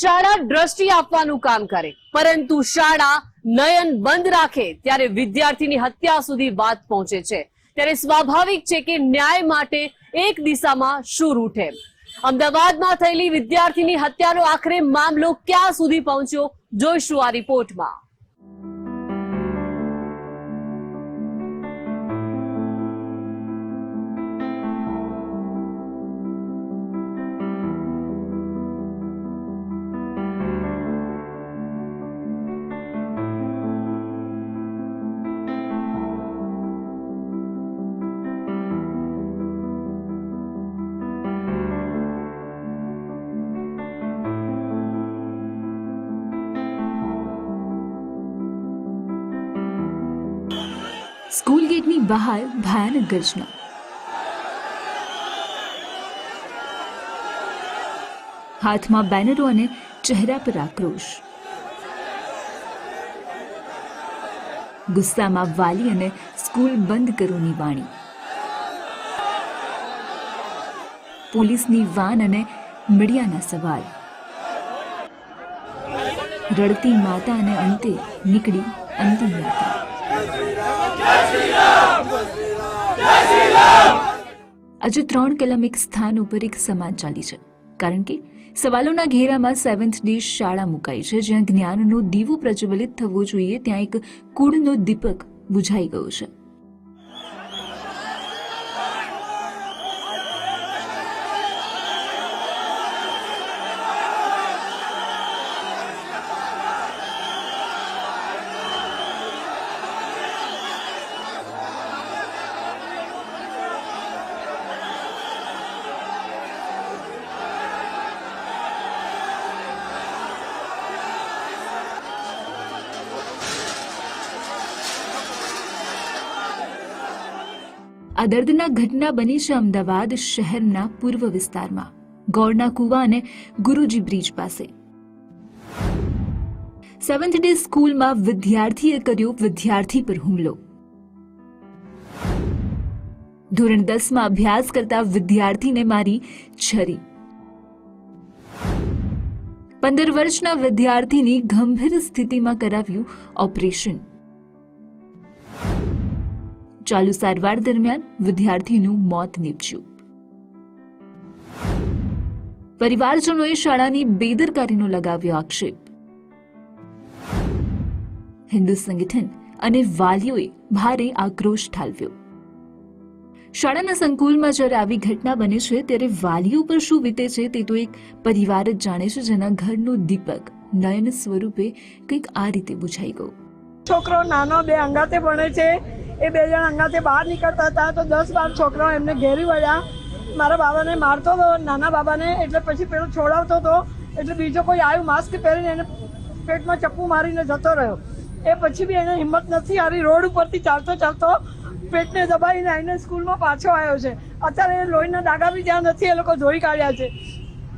શાળા દ્રષ્ટિ આપવાનું કામ કરે. પરંતુ શાળા નયન બંધ રાખે ત્યારે વિદ્યાર્થીની હત્યા સુધી વાત પહોંચે છે. ત્યારે સ્વાભાવિક છે કે ન્યાય માટે એક દિશામાં શું ઉઠે. અમદાવાદમાં થયેલી વિદ્યાર્થીની હત્યાનો આખરે મામલો ક્યાં સુધી પહોંચ્યો, જોઈશું આ રિપોર્ટમાં. સ્કૂલ બહાર ભયાનક ગર્જના. હાથમાં બેનરો અને ચહેરા પર આક્રોશ. ગુસ્સામાં વાલી અને સ્કૂલ બંધ કરોની વાણી. પોલીસની વાન અને મીડિયાના સવાલ. રડતી માતા અને અંતે નીકળી અંતિમ યાત્રા. આજે ત્રણ કલમ એક સ્થાન ઉપર એક સમાન ચાલી છે. કારણ કે સવાલોના ઘેરામાં સેવન્થ ડે શાળા મુકાઈ છે, જ્યાં જ્ઞાનનો દીવો પ્રજ્વલિત થવો જોઈએ, ત્યાં એક કુળનો દીપક બુઝાઈ ગયો છે. આ દર્દનાક ઘટના બની છે અમદાવાદ શહેરના પૂર્વ વિસ્તારમાં. ગોળના કુવા અને ગુરુજી બ્રિજ પાસે. સેવન્થ ડે સ્કૂલમાં વિદ્યાર્થીએ કર્યો વિદ્યાર્થી પર હુમલો. ધોરણ દસમાં અભ્યાસ કરતા વિદ્યાર્થીને મારી છરી. પંદર વર્ષના વિદ્યાર્થીની ગંભીર સ્થિતિમાં કરાવ્યું ઓપરેશન. ચાલુ સારવાર દરમિયાન વિદ્યાર્થીનું મોત નીપજ્યું. પરિવારજનોએ શાળાની બેદરકારીનો લગાવ્યો આક્ષેપ. હિન્દુ સંગઠન અને વાલીઓએ ભારે આક્રોશ ઠાલવ્યો. શાળાના સંકુલમાં જ્યારે આવી ઘટના બને છે, ત્યારે વાલીઓ પર શું વીતે છે તે તો એક પરિવાર જ જાણે છે, જેના ઘરનો દીપક નયન સ્વરૂપે કંઈક આ રીતે બુઝાઈ ગયો. છોકરો નાનો, બે અંગાતે ભણે છે એ બે જણ અંગાથી બહાર નીકળતા હતા તો દસ બાર છોકરાઓ એમને ઘેરી વળ્યા. મારા બાબાને મારતો હતો નાના બાબાને, એટલે પછી પેલો છોડાવતો હતો એટલે બીજો કોઈ આવ્યું માસ્ક પહેરીને એને પેટમાં ચપ્પુ મારીને જતો રહ્યો. એ પછી બી એને હિંમત નથી, હારી રોડ ઉપરથી ચાલતો ચાલતો પેટને દબાઈને આવીને સ્કૂલમાં પાછો આવ્યો છે. અત્યારે એ લોહીના ડાગા બી ત્યાં નથી, એ લોકો ધોઈ કાઢ્યા છે.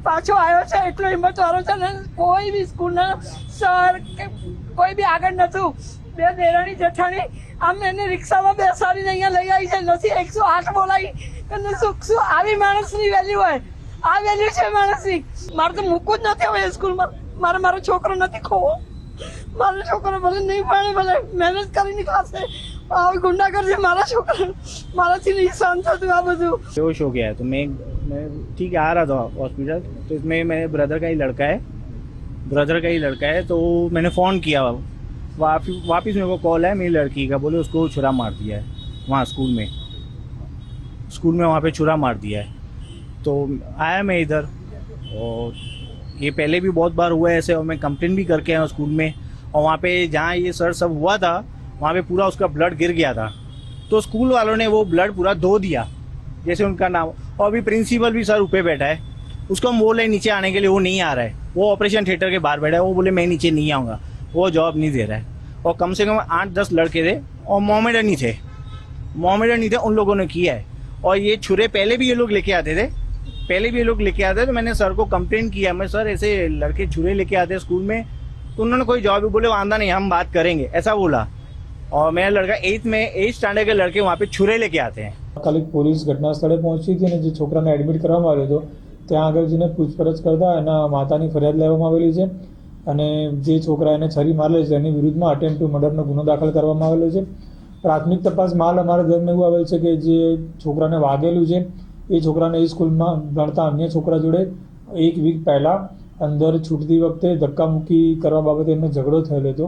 પાછો આવ્યો છે, એટલો હિંમત વાળો છે ને કોઈ બી સ્કૂલના સર કે કોઈ બી આગળ નતું. બે દેરાણી જેઠાણી આમ એને રિક્ષામાં બેસાડીને અહીંયા લઈ આવી છે નથી એકસો આઠ બોલાવી અને શું શું આવી માણસની વેલ્યુ હોય આ વેલ્યુ છે માણસની મારે તો મૂકવું જ નથી હવે સ્કૂલમાં મારે મારો છોકરો નથી ખોવો મારો છોકરો ભલે નહીં ભણે ભલે મહેનત કરીને ખાશે આવી ગુંડાગર્દી મારા છોકરા મારાથી નહીં સહન થતું આ બધું बेहोश हो गया है तो मैं मैं ठीक है आ रहा था हॉस्पिटल तो इसमें मेरे ब्रदर का ही लड़का है ब्रदर का ही लड़का है तो मैंने फ़ोन किया वापिस वापिस मेरे को कॉल है मेरी लड़की का, बोले उसको छुरा मार दिया है, वहाँ स्कूल में। स्कूल में वहाँ पे छुरा मार दिया है। तो आया मैं इधर, और ये पहले भी बहुत बार हुआ है ऐसे, और मैं कंप्लेन भी करके आया स्कूल में। और वहाँ पे जहाँ ये सर सब हुआ था, वहाँ पे पूरा उसका ब्लड गिर गया था। तो स्कूल वालों ने वो ब्लड पूरा धो दिया, जैसे उनका नाम। और अभी प्रिंसिपल भी सर ऊपर बैठा है। उसको हम बोले नीचे आने के लिए वो नहीं आ रहा है। वो ऑपरेशन थिएटर के बाहर बैठा है। वो बोले, मैं नीचे नहीं आऊँगा। वो जॉब नहीं दे रहा है। और कम से कम आठ दस लड़के थे और मोमेडन ही थे मोमेडन ही थे उन लोगों ने किया है और ये छुरे पहले भी ये लोग लेके आते थे पहले भी ये लोग लेके आते थे तो मैंने सर को कंप्लेन किया मैं सर ऐसे लड़के छुरे लेके आते हैं स्कूल में तो उन्होंने कोई जवाब भी बोले वादा नहीं हम बात करेंगे ऐसा बोला और मेरा लड़का एट्थ में एट्थ स्टैंडर्ड के लड़के वहाँ पे छुरे लेके आते हैं તાત્કાલિક પોલીસ ઘટના સ્થળે પહોંચી હતી અને જે છોકરાને એડમિટ કરવામાં આવ્યો હતો ત્યાં આગળ જઈને પૂછપરછ કરતા એના માતાની ફરિયાદ લેવામાં આવેલી છે અને જે છોકરા એને છરી મારેલો છે, એની વિરુદ્ધમાં અટેમ્પ ટુ મર્ડરનો ગુનો દાખલ કરવામાં આવેલો છે. પ્રાથમિક તપાસ માલ અમારા ધ્યાનમાં એવું આવેલ છે કે જે છોકરાને વાગેલું છે, એ છોકરાને એ સ્કૂલમાં ભણતા અન્ય છોકરા જોડે એક વીક પહેલાં અંદર છૂટતી વખતે ધક્કામુક્કી કરવા બાબતે એમનો ઝઘડો થયેલો હતો,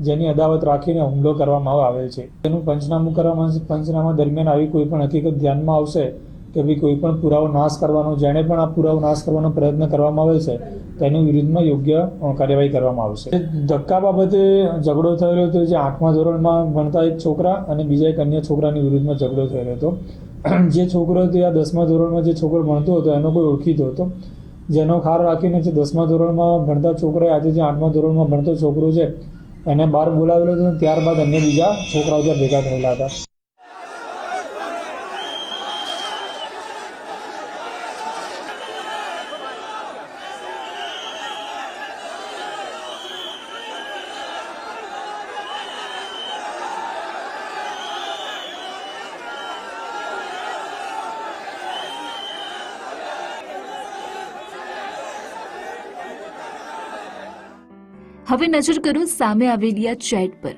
જેની અદાવત રાખીને હુમલો કરવામાં આવેલ છે. તેનું પંચનામું કરવામાં પંચનામા દરમિયાન આવી કોઈ પણ હકીકત ધ્યાનમાં આવશે કે ભાઈ કોઈ પણ પુરાવો નાશ કરવાનો, જેણે પણ આ પુરાવો નાશ કરવાનો પ્રયત્ન કરવામાં આવે છે, તેની વિરુદ્ધમાં યોગ્ય કાર્યવાહી કરવામાં આવશે. ધક્કા બાબતે ઝઘડો થયેલો હતો, જે આઠમા ધોરણમાં ભણતા એક છોકરા અને બીજા એક અન્ય છોકરાની વિરુદ્ધમાં ઝઘડો થયેલો હતો. જે છોકરો હતો આ દસમા ધોરણમાં જે છોકરો ભણતો હતો, એનો કોઈ ઓળખીતો હતો. જેનો ખાર રાખીને જે દસમા ધોરણમાં ભણતા છોકરાએ, આજે જે આઠમા ધોરણમાં ભણતો છોકરો છે, એને બહાર બોલાવેલો હતો, ત્યારબાદ અન્ય બીજા છોકરાઓ ત્યાં ભેગા થયેલા હતા. હવે નજર કરો સામે આવેલી આ ચેટ પર.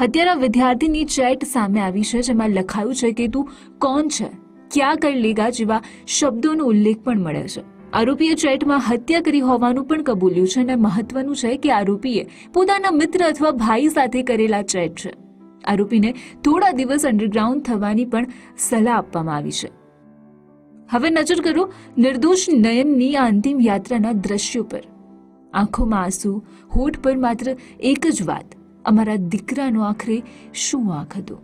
હત્યારા વિદ્યાર્થીની ચેટ સામે આવી છે, જેમાં લખાયું છે કે તું કોણ છે? ક્યાં કર લેગા જેવા શબ્દોનો ઉલ્લેખ પણ મળે છે. આરોપીએ ચેટમાં હત્યા કરી હોવાનું પણ કબૂલ્યું છે અને મહત્વનું છે કે આરોપીએ પોતાના મિત્ર અથવા ભાઈ સાથે કરેલા ચેટ છે. આરોપીને થોડા દિવસ અંડરગ્રાઉન્ડ થવાની પણ સલાહ આપવામાં આવી છે. હવે નજર કરો નિર્દોષ નયનની આ અંતિમ યાત્રાના દ્રશ્યો પર. આંખોમાં આંસુ હોઠ પર માત્ર એક જ વાત, અમારા દીકરાનો આખરે શું આંખ હતો?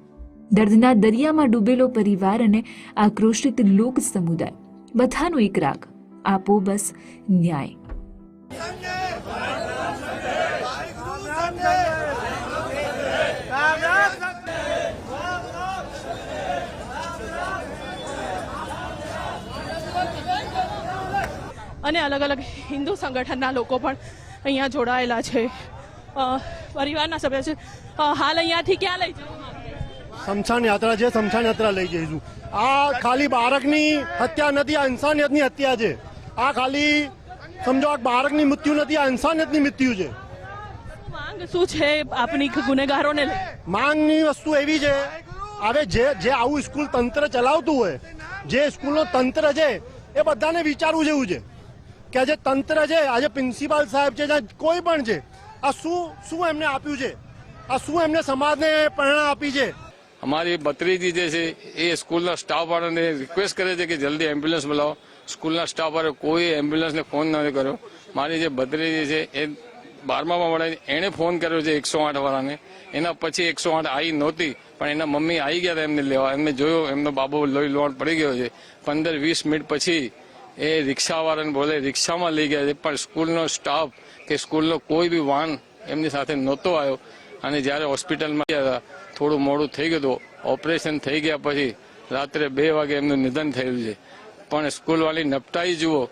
દર્દના દરિયામાં ડૂબેલો પરિવાર અને આક્રોશિત લોક સમુદાય, બધાનો એક રાગ, આપો બસ ન્યાય. અને અલગ અલગ હિન્દુ સંગઠનના લોકો પણ અહીંયા જોડાયેલા છે. પરિવારના સભ્ય છે. હાલ અહીંયાથી ક્યાં લઈ જવું? શમશાન યાત્રા છે શમશાન યાત્રા લઈ જઈશું. આ ખાલી બાળકની હત્યા નથી આ ઇન્સાનિયતની હત્યા છે. આ ખાલી સમજો આ બાળકની મૃત્યુ નથી આ ઇન્સાનિયતની મૃત્યુ છે. માંગ શું છે આપની ગુનેગારોને માંગની વસ્તુ એવી છે હવે જે જે આવું સ્કૂલ તંત્ર ચલાવતું હોય જે સ્કૂલનો તંત્ર છે એ બધાને વિચારવું જેવું છે. કે આજે તંત્ર છે, આજે પ્રિન્સિપાલ સાહેબ છે, જ્યાં કોઈ પણ છે, આ શું શું એમને આપ્યું છે? આ શું એમને સમાજને પ્રેરણા આપી છે? અમારી ભત્રીજી જે છે, એ સ્કૂલના સ્ટાફ વાળાને રિક્વેસ્ટ કરે છે કે જલ્દી એમ્બ્યુલન્સ બોલાવો. સ્કૂલના સ્ટાફ વાળે કોઈ એમ્બ્યુલન્સને ફોન નથી કર્યો. મારી જે ભત્રીજી છે, એ બારમામાં છે એણે ફોન કર્યો છે એકસો આઠ વાળાને. એના પછી એકસો આઠ આવી નહોતી, પણ એના મમ્મી આવી ગયા હતા એમને લેવા. એમને જોયો, એમનો બાબો લોહી લોણ પડી ગયો છે. પંદર વીસ મિનિટ પછી એ રિક્ષાવાળાને બોલે, રિક્ષામાં લઈ ગયા છે, પણ સ્કૂલનો સ્ટાફ કે સ્કૂલનો કોઈ બી વાહન એમની સાથે નહોતો આવ્યો. અને જ્યારે હોસ્પિટલમાં ગયા હતા, થોડું મોડું થઈ ગયું હતું. ઓપરેશન થઈ ગયા પછી રાત્રે બે વાગે એમનું નિધન થયેલું છે. પણ સ્કૂલવાળી નપટાઈ, જુઓ,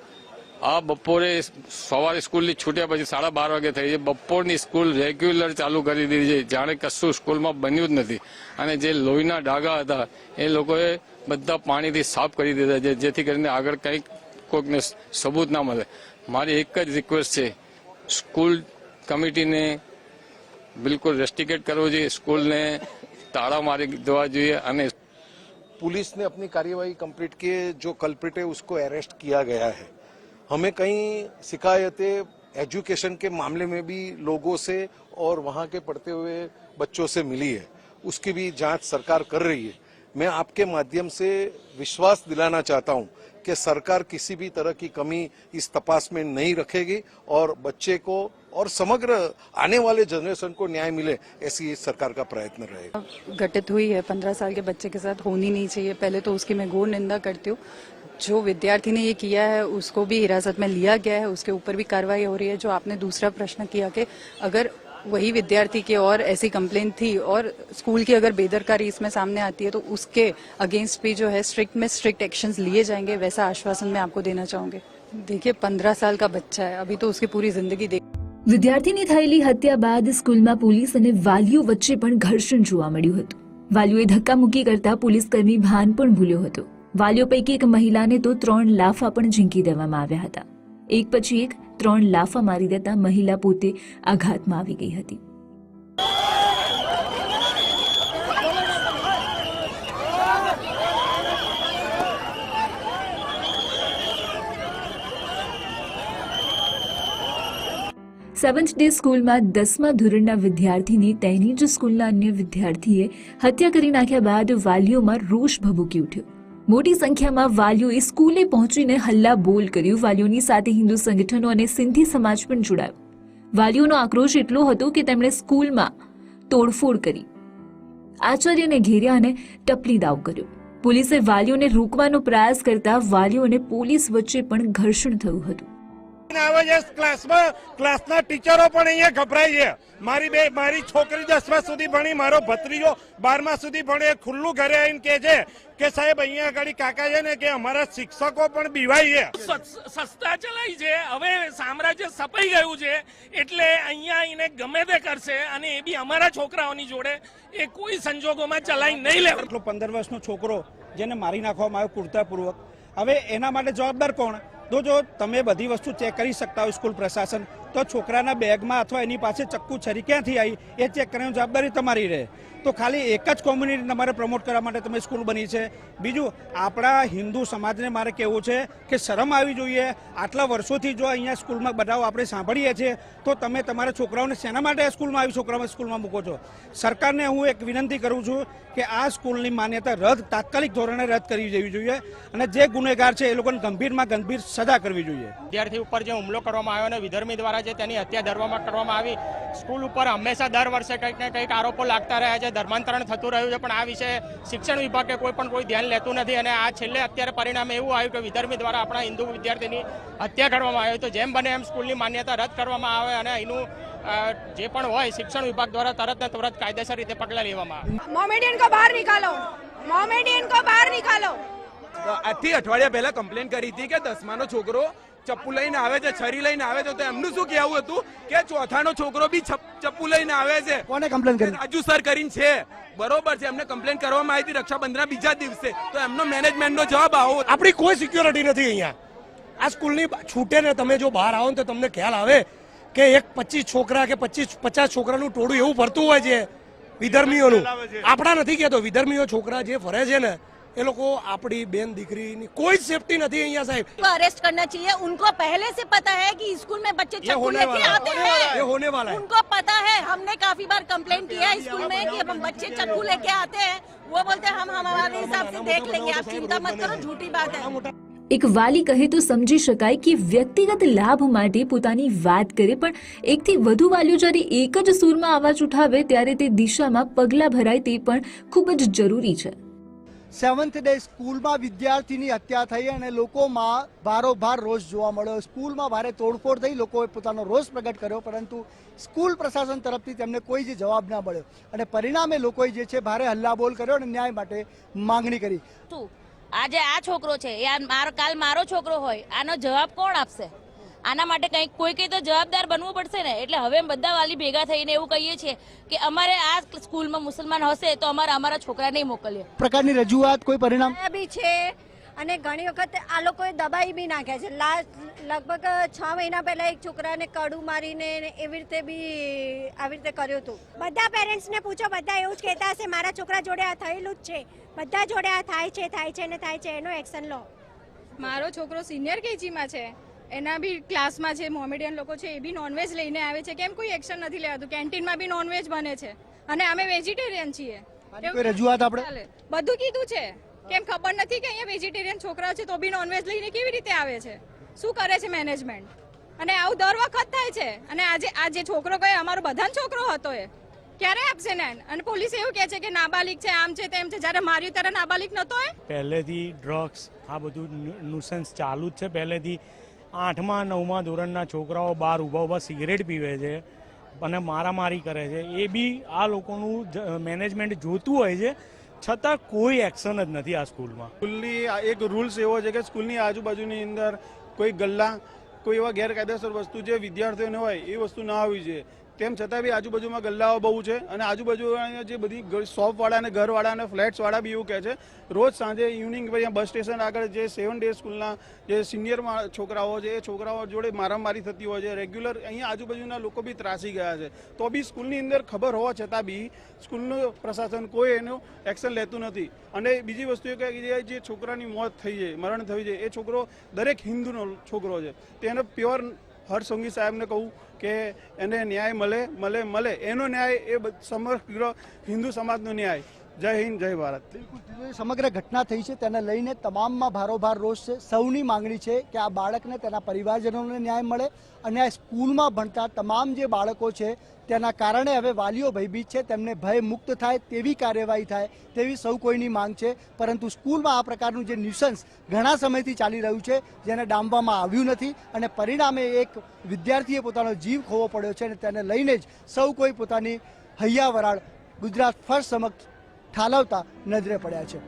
આ બપોરે સવારે સ્કૂલની છૂટ્યા પછી સાડા બાર વાગે થઈ છે. બપોરની સ્કૂલ રેગ્યુલર ચાલુ કરી દીધી છે. જાણે કશું સ્કૂલમાં બન્યું જ નથી. અને જે લોહીના ડાઘા હતા, એ લોકોએ બધા પાણીથી સાફ કરી દીધા છે, જેથી કરીને આગળ કંઈક કોઈકને સબૂત ના મળે મારી એક જ રિક્વેસ્ટ છે સ્કૂલ કમિટીને બિલકુલ રેસ્ટિકેટ કરવો જોઈએ સ્કૂલને તાળા મારી દેવા જોઈએ અને पुलिस ने अपनी कार्यवाही कंप्लीट किए जो कल्प्रिट है उसको अरेस्ट किया गया है हमें कई शिकायतें एजुकेशन के मामले में भी लोगों से और वहाँ के पढ़ते हुए बच्चों से मिली है उसकी भी जांच सरकार कर रही है मैं आपके माध्यम से विश्वास दिलाना चाहता हूँ कि सरकार किसी भी तरह की कमी इस तपास में नहीं रखेगी और बच्चे को और समग्र आने वाले जनरेशन को न्याय मिले, ऐसी सरकार का प्रयत्न रहेगा। घटित हुई है, पंद्रह साल के बच्चे के साथ होनी नहीं चाहिए। पहले तो उसकी मैं घोर निंदा करती हूँ। जो विद्यार्थी ने ये किया है, उसको भी हिरासत में लिया गया है, उसके ऊपर भी कार्रवाई हो रही है। जो आपने दूसरा प्रश्न किया कि अगर वही विद्यार्थी की और ऐसी कंप्लेंट थी और स्कूल की अगर बेदरकारी इसमें सामने आती है तो उसके अगेंस्ट भी जो है स्ट्रिक्ट में स्ट्रिक्ट एक्शंस लिए जाएंगे वैसा आश्वासन मैं आपको देना चाहूंगी देखिए पंद्रह साल का बच्चा है अभी तो उसकी पूरी जिंदगी देख વિદ્યાર્થીની થયેલી હત્યા બાદ સ્કૂલમાં પોલીસ અને વાલીઓ વચ્ચે પણ ઘર્ષણ જોવા મળ્યું હતું વાલીઓએ ધક્કામુક્કી કરતા પોલીસ કર્મી ભાન પણ ભૂલ્યો હતો વાલીઓ પૈકી એક મહિલાને તો ત્રણ લાફા પણ ઝીંકી દેવામાં આવ્યા હતા એક પછી એક ત્રણ લાફા મારી દેતા મહિલા પોતે આઘાતમાં આવી ગઈ હતી. સેવન્થ ડે સ્કૂલમાં દસમા ધોરણના વિદ્યાર્થીની તેની જ સ્કૂલના અન્ય વિદ્યાર્થીએ હત્યા કરી નાખ્યા બાદ વાલીઓમાં રોષ ભભૂકી ઉઠ્યો. મોટી સંખ્યામાં વાલીઓએ સ્કૂલે પહોંચીને હલ્લા બોલ કર્યું. વાલીઓની સાથે હિન્દુ સંગઠનો અને સિંધી સમાજ પણ જોડાયો. વાલીઓનો આક્રોશ એટલો હતો કે તેમણે સ્કૂલમાં તોડફોડ કરી. આચાર્યને ઘેર્યા અને ટપલી દાવ કર્યો. પોલીસે વાલીઓને રોકવાનો પ્રયાસ કરતા વાલીઓ અને પોલીસ વચ્ચે પણ ઘર્ષણ થયું હતું. આવે છે ક્લાસમાં ક્લાસના ટીચરો પણ અહીંયા ગભરાય છે. મારી બે મારી છોકરી દસમા સુધી ભણી મારો ભત્રીજો બારમા સુધી ભણે એ ખુલ્લું ઘરે આવીને કે છે કે સાહેબ અહીંયા આગળ કાકા છે ને કે અમારા શિક્ષકો પણ બીવાય છે. સસ્તા ચલાય છે. હવે સામ્રાજ્ય સપાઈ ગયું છે. એટલે અહીંયા એને ગમે તે કરશે અને એ બી અમારા છોકરાઓની જોડે એ કોઈ સંજોગોમાં ચલાઈ નહીં લે એટલો પંદર વર્ષનો છોકરો જેને મારી નાખવામાં આવ્યો કુર્તાપૂર્વક. હવે એના માટે જવાબદાર કોણ? તો જો તમે બધી વસ્તુ ચેક કરી શકતા હોય સ્કૂલ પ્રશાસન, તો છોકરાના બેગમાં અથવા એની પાસે ચક્કુ છરી ક્યાંથી આવી? એ ચેક કરવાની જવાબદારી તમારી રહે. તો ખાલી એક જ કોમ્યુનિટી તમારે પ્રમોટ કરવા માટે તમે સ્કૂલ બની છે. બીજું, આપણા હિન્દુ સમાજને મારે કહેવું છે કે શરમ આવી જોઈએ. આટલા વર્ષોથી જો અહીંયા સ્કૂલમાં બધાઓ આપણે સાંભળીએ છીએ, તો તમે તમારા છોકરાઓને શેના માટે સ્કૂલમાં આવી છોકરાઓને સ્કૂલમાં મૂકો છો? સરકારને હું એક વિનંતી કરું છું કે આ સ્કૂલની માન્યતા રદ, તાત્કાલિક ધોરણે રદ કરી દેવી જોઈએ અને જે ગુનેગાર છે એ લોકોને ગંભીરમાં ગંભીર સજા કરવી જોઈએ. વિદ્યાર્થી ઉપર જે હુમલો કરવામાં આવ્યો અને વિધર્મી દ્વારા જે તેની હત્યા ધરવામાં કરવામાં આવી સ્કૂલ ઉપર હંમેશા દર વર્ષે કંઈક ને કંઈક આરોપો લાગતા રહ્યા છે. ધર્માંતરણ થતું રહ્યું છે. પણ આ વિશે શિક્ષણ વિભાગે કોઈ પણ કોઈ ધ્યાન લેતું નથી. અને આ છેલ્લે અત્યારે પરિણામે એવું આવ્યું કે વિધર્મી દ્વારા આપણા હિન્દુ વિદ્યાર્થીની હત્યા કરવામાં આવી તો જેમ બને એમ સ્કૂલની માન્યતા રદ કરવામાં આવે અને એનું જે પણ હોય શિક્ષણ વિભાગ દ્વારા તરત ને તરત કાયદેસર રીતે પગલાં લેવામાં આવે. મોમેડિયન કો બહાર નિકાલો. મોમેડિયન કો બહાર નિકાલો. આજથી અઠવાડિયા પહેલા કમ્પ્લેન કરી હતી કે દસમાનો છોકરો ચપ્પુ લઈને આવે છે છરી લઈને આવે છે તો એમનું શું કહેવું હતું? કે ચોથાનો છોકરો બી ચપ્પુ લઈને આવે છે. કોને કમ્પ્લેન કરી? રાજુ સર કરીને છે. બરોબર છે એમને કમ્પ્લેન કરવામાં આવી હતી રક્ષાબંધનના બીજા દિવસે. તો એમનો મેનેજમેન્ટનો જવાબ આવો આપણી કોઈ સિક્યોરિટી નથી અહીંયા. આ સ્કૂલની છૂટે ને તમે જો બહાર આવો ને તો તમને ખ્યાલ આવે કે એક પચીસ છોકરા કે પચીસ પચાસ છોકરાનું ટોળું એવું ફરતું હોય છે વિધર્મીઓનું. આપણા નથી કહેતો. વિધર્મીઓ છોકરા જે ફરે છે ને એ લોકો આપણી બેન દીકરીની કોઈ સેફટી નથી અહીંયા સાહેબ को अरेस्ट करना चाहिए उनको पहले से पता है कि स्कूल में बच्चे ये चक्कू होने लेके वाला आते है हैं ये होने वाला है उनको पता है हमने काफी बार कंप्लेन किया है स्कूल में कि हम बच्चे चक्कू लेके आते हैं वो बोलते हैं हम हमारे हिसाब से देख लेंगे आप चिंता मत करो झूठी बात है એક વાલી કહે તો સમજી શકાય કે વ્યક્તિગત લાભ માટે પોતાની વાત કરે પણ એકથી વધુ વાલીઓ જ્યારે એક જ સૂરમાં અવાજ ઉઠાવે ત્યારે તે દિશામાં પગલાં ભરાય તે પણ ખૂબ જ જરૂરી છે સેવન્થ ડે સ્કૂલમાં વિદ્યાર્થીની હત્યા થઈ અને લોકોમાં ભારોભાર રોષ જોવા મળ્યો. સ્કૂલમાં ભારે તોડફોડ થઈ, લોકોએ પોતાનો રોષ પ્રગટ કર્યો, પરંતુ સ્કૂલ પ્રશાસન તરફથી તેમને કોઈ જ જવાબ ના મળ્યો. અને પરિણામે લોકોએ જે છે ભારે હલ્લાબોલ કર્યો અને ન્યાય માટે માંગણી કરી. આજે આ છોકરો છે, એ આ કાલ મારો છોકરો હોય, આનો જવાબ કોણ આપશે? આના માટે કંઈક કોઈ કંઈ તો જવાબદાર બનવું પડશે ને. એટલે હવે બધા વાલી ભેગા થઈને એવું કહીએ છીએ કે અમારે આ સ્કૂલમાં મુસલમાન હશે તો અમારે અમારા છોકરા નહીં મોકલીએ. પ્રકારની રજૂઆત કોઈ પરિણામ? બી છે અને ઘણી વખત આ લોકોએ દબાઈ બી નાખ્યા છે. લાસ્ટ લગભગ છ મહિના પહેલા એક છોકરાને કડું મારીને એવી રીતે બી આવી રીતે કર્યું હતું. બધા પેરેન્ટ્સને પૂછો બધા એવું જ કહેતા હશે મારા છોકરા જોડે આ થયેલું જ છે. બધા જોડે આ થાય છે થાય છે ને થાય છે. એનો એક્શન લો. મારો છોકરો સિનિયર કેજીમાં છે. એના બી ક્લાસમાં છે મોમેડિયન લોકો છે એ બી નોનવેજ લઈને આવે છે. કેમ કોઈ એક્શન નથી લેવાતું? કેન્ટીનમાં બી નોનવેજ બને છે. અને અમે વેજીટેરિયન છીએ. રજૂઆત આપણે? બધું કીધું છે. કેમ ખબર નથી કે અહીંયા વેજીટેરિયન છોકરા છે તો બી નોનવેજ લઈને કેવી રીતે આવે છે? શું કરે છે મેનેજમેન્ટ અને આવું દર વખત થાય છે. અને આજે આ જે છોકરો કહે અમારો બધાનો છોકરો હતો એ. ક્યારે આપશે ને? અને પોલીસ એવું કહે છે કે નાબાલિક છે આમ છે તેમ છે. જ્યારે માર્યું ત્યારે નાબાલિક નતો એ? પહેલેથી ડ્રગ્સ આ બધું નુસન્સ ચાલુ જ છે. પહેલેથી આઠમા, નવમા ધોરણના છોકરાઓ બહાર ઊભા ઊભા સિગરેટ પીવે છે અને મારામારી કરે છે. એ બી આ લોકોનું મેનેજમેન્ટ જોતું હોય છે, છતાં કોઈ એક્શન જ નથી આ સ્કૂલમાં. સ્કૂલની એક રૂલ્સ એવો છે કે સ્કૂલની આજુબાજુની અંદર કોઈ ગલ્લા, કોઈ એવા ગેરકાયદેસર વસ્તુ જે વિદ્યાર્થીઓને હોય એ વસ્તુ ના હોવી જોઈએ. તેમ છતાં બી આજુબાજુમાં ગલ્લાઓ બહુ છે અને આજુબાજુ અહીંયા જે બધી શોપવાળા અને ઘરવાળા અને ફ્લેટ્સવાળા બી એવું કહે છે, રોજ સાંજે ઇવનિંગ પછી બસ સ્ટેશન આગળ જે સેવન ડે સ્કૂલના જે સિનિયર છોકરાઓ છે, એ છોકરાઓ જોડે મારામારી થતી હોય છે. રેગ્યુલર અહીંયા આજુબાજુના લોકો બી ત્રાસી ગયા છે. તો બી સ્કૂલની અંદર ખબર હોવા છતાં બી સ્કૂલનું પ્રશાસન કોઈ એનું એક્શન લેતું નથી. અને બીજી વસ્તુ એ કહે જે- છોકરાની મોત થઈ છે, મરણ થયું છે, એ છોકરો દરેક હિન્દુનો છોકરો છે. તેને પ્યોર હર્ષસંઘી સાહેબને કહું કે એને ન્યાય મળે મળે મળે. એનો ન્યાય એ સમગ્ર હિન્દુ સમાજનો ન્યાય. જય હિન્દ, જય ભારત. સમગ્ર ઘટના થઈ છે. તેને લઈને તમામમાં ભારોભાર રોષ છે. સૌની માંગણી છે કે આ બાળકને તેના પરિવારજનોને ન્યાય મળે અને આ સ્કૂલમાં ભણતા તમામ જે બાળકો છે તેના કારણે હવે વાલીઓ ભયભીત છે. તેમને ભય મુક્ત થાય તેવી કાર્યવાહી થાય તેવી સૌ કોઈની માંગ છે. પરંતુ સ્કૂલમાં આ પ્રકારનું જે ન્યુસન્સ ઘણા સમયથી ચાલી રહ્યું છે, જેને ડામવામાં આવ્યું નથી અને પરિણામે એક વિદ્યાર્થીએ પોતાનો જીવ ખોવો પડ્યો છે અને તેને લઈને જ સૌ કોઈ પોતાની હૈયા વરાળ ગુજરાત ફર્સ્ટ સમક્ષ ઠાલવતા નજરે પડ્યા છે.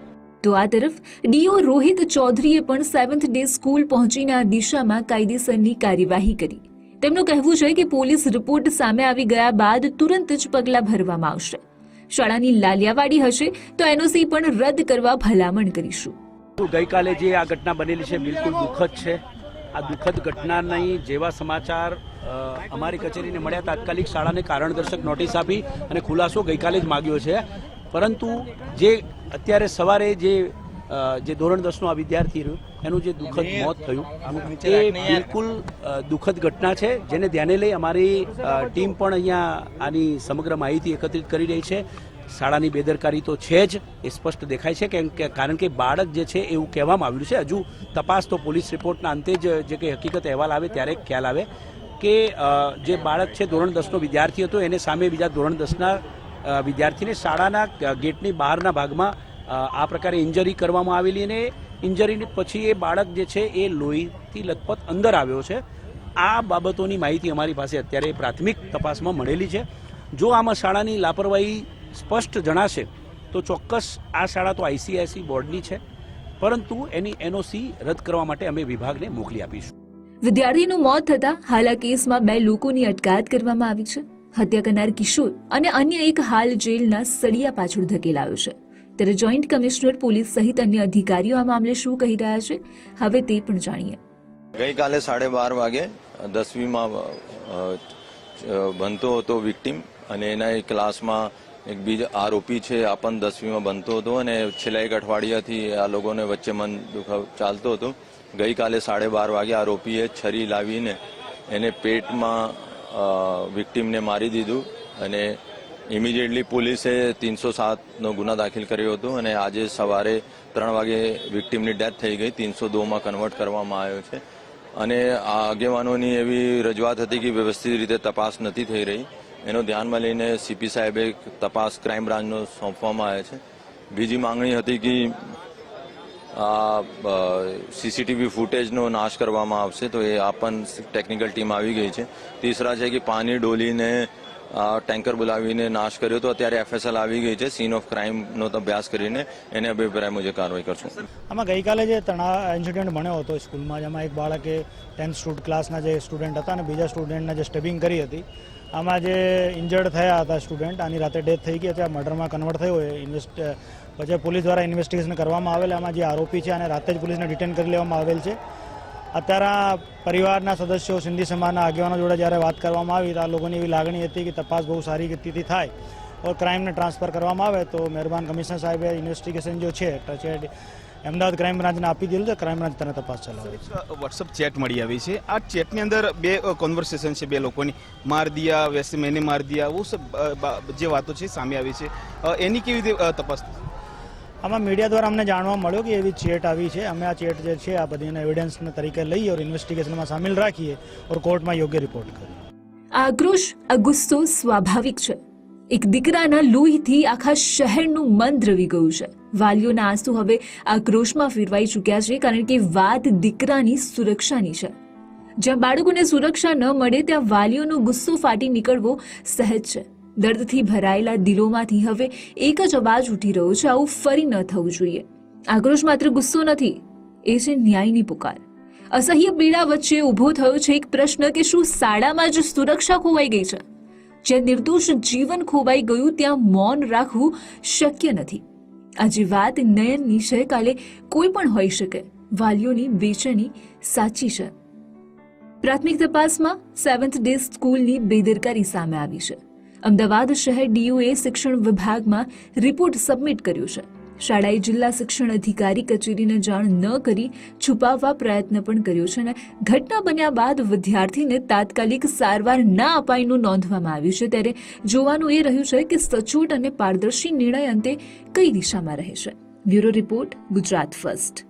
તો આ તરફ ડીઓ રોહિત ચૌધરીએ પણ સેવન્થ ડે સ્કૂલ પહોંચીને આ દિશામાં કાયદેસરની કાર્યવાહી કરી. તેમનું કહેવું છે કે પોલીસ રિપોર્ટ સામે આવી ગયા બાદ તુરંત જ પગલાં ભરવામાં આવશે. શાળાની લાલિયાવાડી હશે તો એનઓસી પણ રદ કરવા ભલામણ કરીશું. ગઈકાલે જે આ ઘટના બનેલી છે બિલકુલ દુઃખદ છે. આ દુઃખદ ઘટનાની જેવા સમાચાર અમારી કચેરીને મળ્યા તાત્કાલિક શાળાને કારણદર્શક નોટિસ આપી અને ખુલાસો ગઈકાલે જ માગ્યો છે. પરંતુ જે અત્યારે સવારે જે જે ધોરણ દસનો આ વિદ્યાર્થી રહ્યો એનું જે દુઃખદ મોત થયું એ બિલકુલ દુઃખદ ઘટના છે જેને ધ્યાને લઈ અમારી ટીમ પણ અહીંયા આની સમગ્ર માહિતી એકત્રિત કરી રહી છે. શાળાની બેદરકારી તો છે જ એ સ્પષ્ટ દેખાય છે કેમ કે કારણ કે બાળક જે છે એવું કહેવામાં આવ્યું છે. હજુ તપાસ તો પોલીસ રિપોર્ટના અંતે જ જે કંઈ હકીકત અહેવાલ આવે ત્યારે ખ્યાલ આવે કે જે બાળક છે ધોરણ દસનો વિદ્યાર્થી હતો એને સામે બીજા ધોરણ દસના વિદ્યાર્થીને શાળાના ગેટની બહારના ભાગમાં આ પ્રકારે ઇન્જરી કરવામાં આવેલી અને ઇન્જરી પછી એ બાળક જે છે એ લોહીથી લથપથ અંદર આવ્યો છે. આ બાબતોની માહિતી અમારી પાસે અત્યારે પ્રાથમિક તપાસમાં મળેલી છે. જો આમાં શાળાની લાપરવાહી સ્પષ્ટ જણાશે, તો ચોક્કસ આ શાળા તો આઈસીઆઈસી બોર્ડની છે. પરંતુ એની એનઓસી રદ કરવા માટે અમે વિભાગને મોકલી આપીશું. વિદ્યાર્થીનું મોત થતાં હાલ આ કેસમાં બે લોકોની અટકાયત કરવામાં આવી છે. હત્યા કરનાર કિશોર અને અન્ય એક હાલ જેલના સળિયા પાછળ ધકેલાયો છે. ત્યારે જોઈન્ટ કમિશનર પોલીસ સહિત અન્ય અધિકારીઓ આ મામલે શું કહી રહ્યા છે? હવે તે પણ જાણીએ. ગઈકાલે સાડે બાર વાગે દસમીમાં અ, હતો વિક્ટીમ અને એના ક્લાસમાં એક બીજા આરોપી છે આ પણ દસમીમાં બનતો હતો અને છેલ્લા એક અઠવાડિયાથી આ લોકોને વચ્ચે મન દુખાવ ચાલતો હતો. ગઈકાલે સાડે બાર વાગે આરોપીએ છરી લાવીને એને પેટમાં વિક્ટીમને મારી દીધું અને ઇમિડિયેટલી પોલીસે તીનસો સાતનો ગુના દાખલ કર્યો હતો અને આજે સવારે ત્રણ વાગે વિક્ટીમની ડેથ થઈ ગઈ. તીનસો દોમાં કન્વર્ટ કરવામાં આવ્યો છે. અને આ આગેવાનોની એવી રજૂઆત હતી કે વ્યવસ્થિત રીતે તપાસ નથી થઈ રહી. એનો ધ્યાનમાં લઈને સીપી સાહેબે તપાસ ક્રાઇમ બ્રાન્ચનો સોંપવામાં આવે છે. બીજી માંગણી હતી કે આ સીસીટીવી ફૂટેજનો નાશ કરવામાં આવશે તો એ આ પણ ટેકનિકલ ટીમ આવી ગઈ છે. તીસરા છે કે પાણી ડોલીને ટેન્કર બોલાવીને નાશ કર્યો તો અત્યારે એફએસએલ આવી ગઈ છે. સીન ઓફ ક્રાઇમનો અભ્યાસ કરીને એને અભિપ્રાય મુજબ કાર્યવાહી કરશું. આમાં ગઈકાલે જે તણાવ ઇન્સિડન્ટ બન્યો હતો સ્કૂલમાં, જેમાં એક બાળકે ટેન્થ સ્ટુડ ક્લાસના જે સ્ટુડન્ટ હતા અને બીજા સ્ટુડન્ટને જે સ્ટેબિંગ કરી હતી, આમાં જે ઇન્જર્ડ થયા હતા સ્ટુડન્ટ આની રાતે ડેથ થઈ ગઈ હતી મર્ડરમાં કન્વર્ટ થયો ઇન્વેસ્ટ પછી પોલીસ દ્વારા ઇન્વેસ્ટિગેશન કરવામાં આવેલ. આમાં જે આરોપી છે અને રાતે જ પોલીસને ડિટેન કરી લેવામાં આવેલ છે. અત્યારે પરિવારના સદસ્યો સિંધી સમાજના આગેવાનો જોડે જ્યારે વાત કરવામાં આવી, તો આ લોકોની એવી લાગણી હતી કે તપાસ બહુ સારી ગતિથી થાય ઓર ક્રાઇમને ટ્રાન્સફર કરવામાં આવે તો મહેરબાન કમિશનર સાહેબે ઇન્વેસ્ટિગેશન જો છે અમદાવાદ ક્રાઇમ બ્રાન્ચને આપી દીધું છે. ક્રાઇમ બ્રાન્ચ તેને તપાસ ચલાવે. છે વોટ્સઅપ ચેટ મળી આવી છે. આ ચેટની અંદર બે કોન્વર્સેશન છે બે લોકોની. માર દિયા, વૈસે મેને માર દિયા, વો સબ જે વાતો છે સામે આવી છે. એની કેવી રીતે તપાસ? આમાં મીડિયા દ્વારા અમને જાણવા મળ્યું કે એવી ચેટ આવી છે. અમે આ ચેટ જે છે, આ બધીને એવિડન્સના તરીકે લઈએ ઓર ઇન્વેસ્ટિગેશનમાં સામેલ રાખીએ ઓર કોર્ટમાં યોગ્ય રિપોર્ટ કરીએ. આક્રોશ આ ગુસ્સો સ્વાભાવિક છે. એક દીકરાના લોહીથી આખા શહેરનું મન દ્રવી ગયું છે. વાલીઓના આંસુ હવે આક્રોશમાં ફેરવાઈ ચૂક્યા છે, કારણ કે વાત દીકરાની સુરક્ષાની છે. જ્યાં બાળકોને સુરક્ષા ન મળે, ત્યાં વાલીઓનો ગુસ્સો ફાટી નીકળવો સહેજ છે. દર્દથી ભરાયેલા દિલોમાંથી હવે એક જ અવાજ ઉઠી રહ્યો છે, આવું ફરી ન થવું જોઈએ. આક્રોશ માત્ર ગુસ્સો નથી, એ છે ન્યાયની પુકાર. અસહ્ય પીડા વચ્ચે ઊભો થયો છે એક પ્રશ્ન કે શું શાળામાં જ સુરક્ષા ખોવાઈ ગઈ છે? જ્યાં નિર્દોષ જીવન ખોવાઈ ગયું, ત્યાં મૌન રાખવું શક્ય નથી. આજે વાત નયનની છે, કાલે કોઈ પણ હોઈ શકે. વાલીઓની બેચેની સાચી છે. પ્રાથમિક તપાસમાં સેવન્થ ડે સ્કૂલની બેદરકારી સામે આવી છે. અમદાવાદ શહેર ડીયુએ શિક્ષણ વિભાગમાં રિપોર્ટ સબમિટ કર્યો છે. શાળાએ જિલ્લા શિક્ષણ અધિકારી કચેરીને જાણ ન કરી છુપાવવા પ્રયત્ન પણ કર્યો છે અને ઘટના બન્યા બાદ વિદ્યાર્થીને તાત્કાલિક સારવાર ના અપાયનું નોંધવામાં આવ્યું છે. ત્યારે જોવાનું એ રહ્યું છે કે સચોટ અને પારદર્શી નિર્ણય અંતે કઈ દિશામાં રહેશે. Bureau report, Gujarat first.